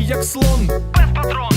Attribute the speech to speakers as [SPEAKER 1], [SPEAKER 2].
[SPEAKER 1] як слон.
[SPEAKER 2] Без патрон,